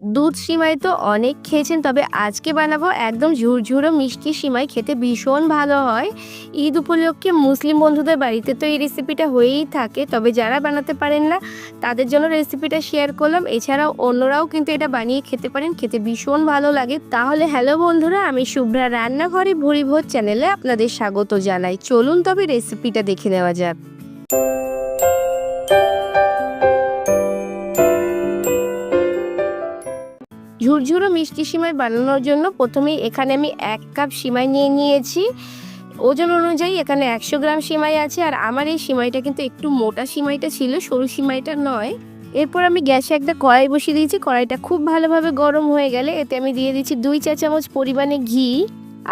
দুধ সিমাই তো অনেক খেয়েছেন, তবে আজকে বানাবো একদম ঝুরঝুরো মিষ্টি সিমাই, খেতে ভীষণ ভালো হয়। ঈদ উপলক্ষে মুসলিম বন্ধুদের বাড়িতে তো এই রেসিপিটা হয়েই থাকে, তবে যারা বানাতে পারেন না, তাদের জন্য রেসিপিটা শেয়ার করলাম। এছাড়াও অন্যরাও কিন্তু এটা বানিয়ে খেতে পারেন, খেতে ভীষণ ভালো লাগে। তাহলে হ্যালো বন্ধুরা, আমি শুভ্রা রান্নাঘরে ভুরি ভোজ চ্যানেলে আপনাদের স্বাগত জানাই। চলুন তবে রেসিপিটা দেখে নেওয়া যাক। ঝুরঝুরো মিষ্টি সিমাই বানানোর জন্য প্রথমেই এখানে আমি এক কাপ সিমাই নিয়ে নিয়েছি। ওজন অনুযায়ী এখানে একশো গ্রাম সিমাই আছে আর আমার এই সিমাইটা কিন্তু একটু মোটা সিমাইটা ছিল, সরু সিমাইটা নয়। এরপর আমি গ্যাসে একটা কড়াই বসিয়ে দিয়েছি। কড়াইটা খুব ভালোভাবে গরম হয়ে গেলে এতে আমি দিয়ে দিচ্ছি দুই চা চামচ পরিমাণে ঘি।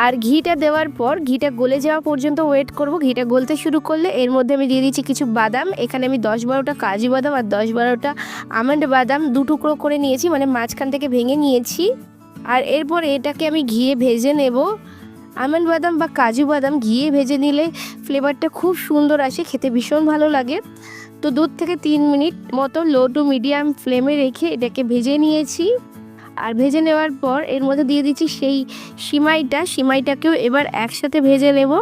আর ঘিটা দেওয়ার পর, ঘিটা গলে যাওয়া পর্যন্ত ওয়েট করব। ঘিটা গলতে শুরু করলে এর মধ্যে আমি দিয়ে দিচ্ছি কিছু বাদাম। এখানে আমি দশ বারোটা কাজু বাদাম আর দশ বারোটা আমন্ড বাদাম দু টুকরো করে নিয়েছি মানে মাঝখান থেকে ভেঙে নিয়েছি। আর এরপর এটাকে আমি ঘিয়ে ভেজে নেব। আমন্ড বাদাম বা কাজু বাদাম ঘিয়ে ভেজে নিলে ফ্লেভারটা খুব সুন্দর আসে, খেতে ভীষণ ভালো লাগে। তো দু থেকে তিন মিনিট মতো লো টু মিডিয়াম ফ্লেমে রেখে এটাকে ভেজে নিয়েছি। আর ভেজে নেওয়ার পর এর মধ্যে দিয়ে দিচ্ছি সেই সিমাইটা, সিমাইটাকেও এবার একসাথে ভেজে নেব।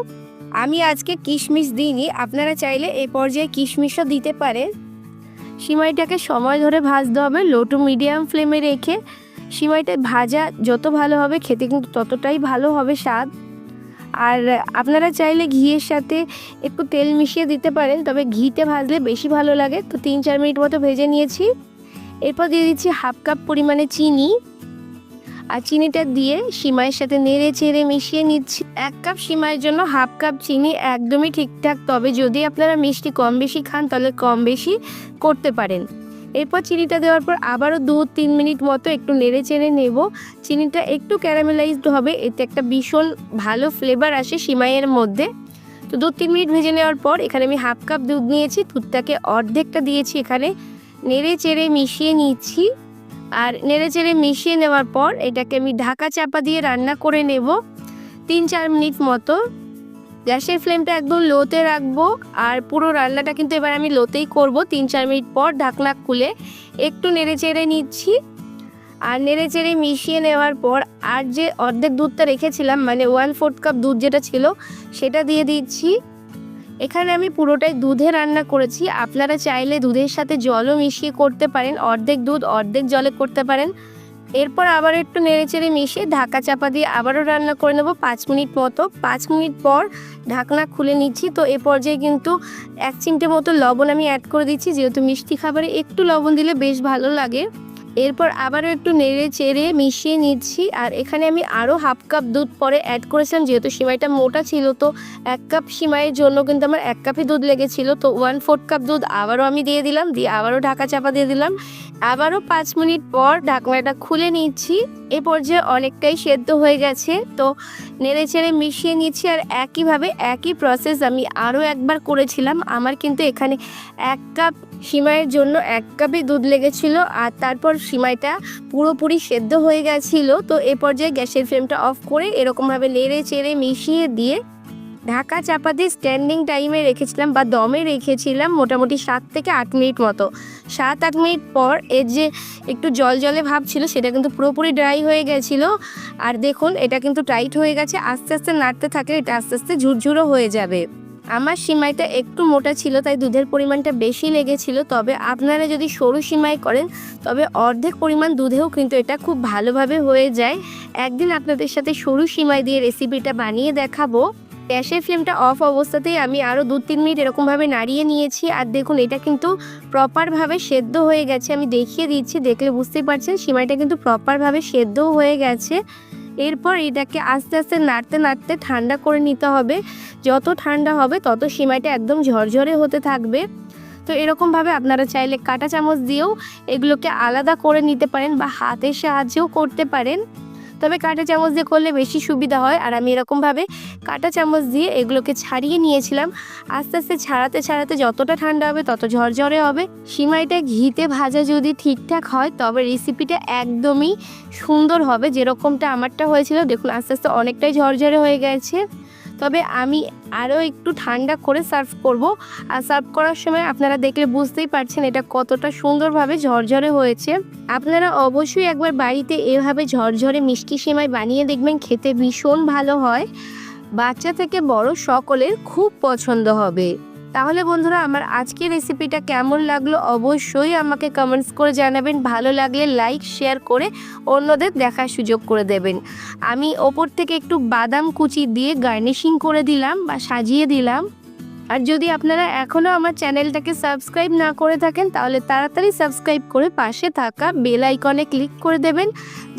আমি আজকে কিশমিশ দিইনি, আপনারা চাইলে এই পর্যায়ে কিশমিশও দিতে পারেন। সিমাইটাকে সময় ধরে ভাজতে হবে, লো টু মিডিয়াম ফ্লেমে রেখে সিমাইটা ভাজা যত ভালো হবে, খেতে কিন্তু ততটাই ভালো হবে স্বাদ। আর আপনারা চাইলে ঘিয়ের সাথে একটু তেল মিশিয়ে দিতে পারেন, তবে ঘিতে ভাজলে বেশি ভালো লাগে। তো তিন চার মিনিট মতো ভেজে নিয়েছি। এরপর দিয়ে দিচ্ছি হাফ কাপ পরিমাণে চিনি। আর চিনিটা দিয়ে সিমাইয়ের সাথে নেড়ে চেড়ে মিশিয়ে নিচ্ছি। এক কাপ সিমাইয়ের জন্য হাফ কাপ চিনি একদমই ঠিকঠাক, তবে যদি আপনারা মিষ্টি কম বেশি খান, তাহলে কম বেশি করতে পারেন। এরপর চিনিটা দেওয়ার পর আবারও দু তিন মিনিট মতো একটু নেড়ে চেড়ে নেব। চিনিটা একটু ক্যারামেলাইজড হবে, এতে একটা ভীষণ ভালো ফ্লেভার আসে সিমাইয়ের মধ্যে। তো দু তিন মিনিট ভেজে নেওয়ার পর এখানে আমি হাফ কাপ দুধ নিয়েছি, দুধটাকে অর্ধেকটা দিয়েছি এখানে। নেড়ে চেড়ে মিশিয়ে নিচ্ছি। আর নেড়ে চেড়ে মিশিয়ে নেওয়ার পর এটাকে আমি ঢাকা চাপা দিয়ে রান্না করে নেব তিন চার মিনিট মতো। গ্যাসের ফ্লেমটা একদম লোতে রাখব আর পুরো রান্নাটা কিন্তু এবার আমি লোতেই করব। তিন চার মিনিট পর ঢাকনা খুলে একটু নেড়ে চেড়ে নিচ্ছি। আর নেড়ে চেড়ে মিশিয়ে নেওয়ার পর আর যে অর্ধেক দুধটা রেখেছিলাম মানে ওয়ান ফোর্থ কাপ দুধ যেটা ছিল, সেটা দিয়ে দিচ্ছি। এখানে আমি পুরোটাই দুধে রান্না করেছি। আপনারা চাইলে দুধের সাথে জলও মিশিয়ে করতে পারেন। অর্ধেক দুধ, অর্ধেক জলে করতে পারেন। এরপর আবার একটু নেড়েচেড়ে মিশিয়ে ঢাকা চাপা দিয়ে আবারও রান্না করে নেব পাঁচ মিনিট মতো। পাঁচ মিনিট পর ঢাকনা খুলে নিচ্ছি। তো এ পর্যায়ে কিন্তু এক চিমটে মতো লবণ আমি অ্যাড করে দিচ্ছি। যেহেতু মিষ্টি খাবারে একটু লবণ দিলে বেশ ভালো লাগে। এরপর আবারও একটু নেড়ে চেড়ে মিশিয়ে নিচ্ছি। আর এখানে আমি আরও হাফ কাপ দুধ পরে অ্যাড করেছিলাম, যেহেতু সিমাইটা মোটা ছিল, তো এক কাপ সিমাইয়ের জন্য কিন্তু আমার এক কাপই দুধ লেগেছিল। তো ওয়ান ফোর্থ কাপ দুধ আবারও আমি দিয়ে দিলাম, দিয়ে আবারও ঢাকা চাপা দিয়ে দিলাম। আবারও পাঁচ মিনিট পর ঢাকনাটা খুলে নিচ্ছি। এ পর্যায়ে অনেকটাই সেদ্ধ হয়ে গেছে। তো নেড়ে চেড়ে মিশিয়ে নিচ্ছি আর একইভাবে একই প্রসেস আমি আরও একবার করেছিলাম। আমার কিন্তু এখানে এক কাপ সিমাইয়ের জন্য এক কাপই দুধ লেগেছিল আর তারপর সিমাইটা পুরোপুরি সেদ্ধ হয়ে গেছিল। তো এ পর্যায়ে গ্যাসের ফ্লেমটা অফ করে এরকমভাবে নেড়ে চেড়ে মিশিয়ে দিয়ে ঢাকা চাপা দিয়ে স্ট্যান্ডিং টাইমে রেখেছিলাম বা দমে রেখেছিলাম মোটামুটি সাত থেকে আট মিনিট মতো। সাত, আট মিনিট পর এর যে একটু জল জলে ভাব ছিল সেটা কিন্তু পুরোপুরি ড্রাই হয়ে গেছিল। আর দেখুন, এটা কিন্তু টাইট হয়ে গেছে, আস্তে আস্তে নাড়তে থাকে এটা আস্তে আস্তে ঝুরঝুরো হয়ে যাবে। আমার সিমাইটা একটু মোটা ছিল, তাই দুধের পরিমাণটা বেশি লেগেছিল, তবে আপনারা যদি সরু সিমাই করেন, তবে অর্ধেক পরিমাণ দুধেও কিন্তু এটা খুব ভালোভাবে হয়ে যায়। একদিন আপনাদের সাথে সরু সিমাই দিয়ে রেসিপিটা বানিয়ে দেখাবো। গ্যাসের ফ্লেমটা অফ অবস্থাতেই আমি আরও দু তিন মিনিট এরকমভাবে নাড়িয়ে নিয়েছি। আর দেখুন, এটা কিন্তু প্রপারভাবে সেদ্ধ হয়ে গেছে। আমি দেখিয়ে দিচ্ছি, দেখলে বুঝতেই পারছেন, সিমাইটা কিন্তু প্রপারভাবে সেদ্ধও হয়ে গেছে। এরপর এটাকে আস্তে আস্তে নাড়তে নাড়তে ঠান্ডা করে নিতে হবে। যত ঠান্ডা হবে, তত সিমাইটা একদম ঝরঝরে হতে থাকবে। তো এরকমভাবে আপনারা চাইলে কাঁটা চামচ দিয়েও এগুলোকে আলাদা করে নিতে পারেন বা হাতের সাহায্যেও করতে পারেন। তবে কাঁটা চামচ দিয়ে করলে বেশি সুবিধা হয়। আর আমি এরকমভাবে কাঁটা চামচ দিয়ে এগুলোকে ছাড়িয়ে নিয়েছিলাম। আস্তে আস্তে ছাড়াতে ছাড়াতে যতটা ঠান্ডা হবে তত ঝরঝরে হবে। সিমাইটা ঘিতে ভাজা যদি ঠিকঠাক হয়, তবে রেসিপিটা একদমই সুন্দর হবে। যেরকমটা আমারটা হয়েছিল, দেখুন আস্তে আস্তে অনেকটাই ঝরঝরে হয়ে গেছে। তবে আমি আরও একটু ঠান্ডা করে সার্ভ করব। আর সার্ভ করার সময় আপনারা দেখলে বুঝতেই পারছেন এটা কতটা সুন্দরভাবে ঝরঝরে হয়েছে। আপনারা অবশ্যই একবার বাড়িতে এভাবে ঝরঝরে মিষ্টি সেমাই বানিয়ে দেখবেন, খেতে ভীষণ ভালো হয়। বাচ্চা থেকে বড় সকলের খুব পছন্দ হবে। তাহলে বন্ধুরা আমার আজকের রেসিপিটা কেমন লাগল অবশ্যই আমাকে কমেন্টস করে জানাবেন। ভালো লাগলে লাইক শেয়ার করে অন্যদের দেখার সুযোগ করে দেবেন। আমি ওপর থেকে একটু বাদাম কুচি দিয়ে গার্নিশিং করে দিলাম বা সাজিয়ে দিলাম। আর যদি আপনারা এখনও আমার চ্যানেলটাকে সাবস্ক্রাইব না করে থাকেন, তাহলে তাড়াতাড়ি সাবস্ক্রাইব করে পাশে থাকা বেল আইকনে ক্লিক করে দেবেন।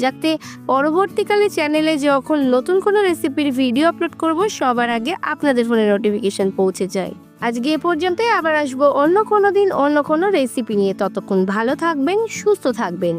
যাতে পরবর্তীকালে চ্যানেলে যখন নতুন কোনো রেসিপির ভিডিও আপলোড করব, সবার আগে আপনাদের ফোনে নোটিফিকেশান পৌঁছে যায়। আজকে এ পর্যন্তই, আবার আসব অন্য কোনো দিন, অন্য কোনো রেসিপি নিয়ে। ততক্ষণ ভালো থাকবেন, সুস্থ থাকবেন।